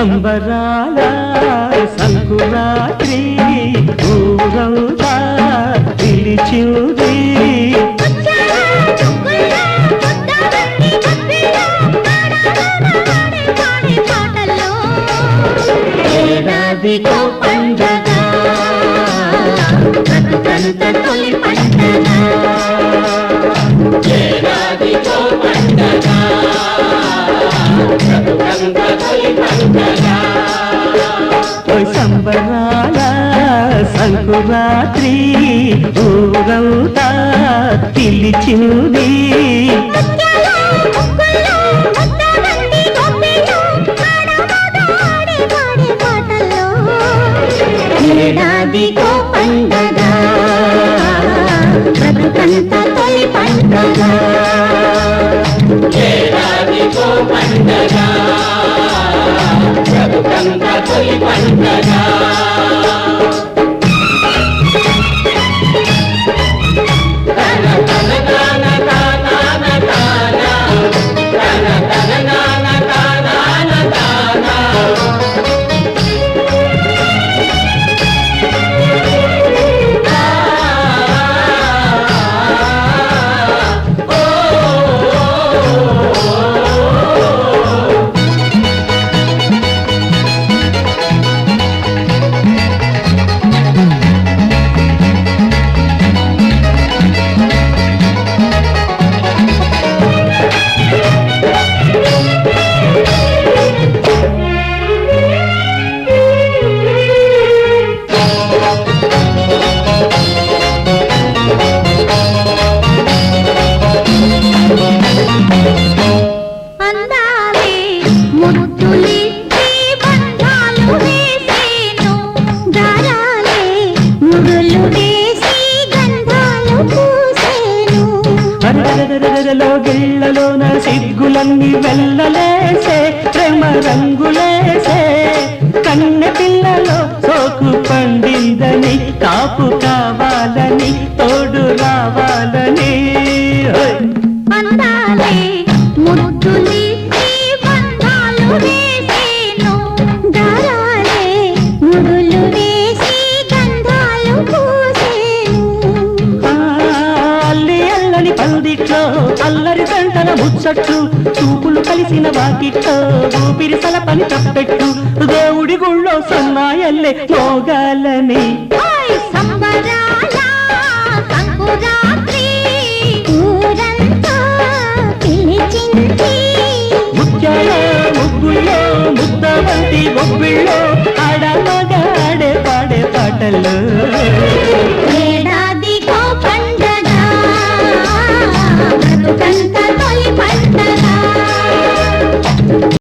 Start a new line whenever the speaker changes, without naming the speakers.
సంబరాల సంకురాత్రి ఊరవుతా పిలిచింది. ఏడాదికో పండగ సంకురాత్రి ఊరవుతా పిలిచింది. ఏడాదికో పండగ బ్రతుకంత తొలి పండగ. ఏడాదికో పండగ బ్రతుకంత తొలి పండగ. అరరరరరలో గిళ్ళలోన సిగ్గులన్నీ వెళ్ళలేసే ప్రేమ రంగులేసే. కన్నె పిల్లలో సోకు పండిందని కాపు కావాలని పందిట్లో అల్లరి గంటల ముచ్చట్లు చూపులు కలిసిన వాకిట్లో ఊపిరి సలపని తప్పెట్టు దేవుడి గుళ్ళో సన్నాయల్లే మోగాలని. ముత్యాల ముగ్గుల్లో ముద్ద వంటి బొబ్బిళ్ళో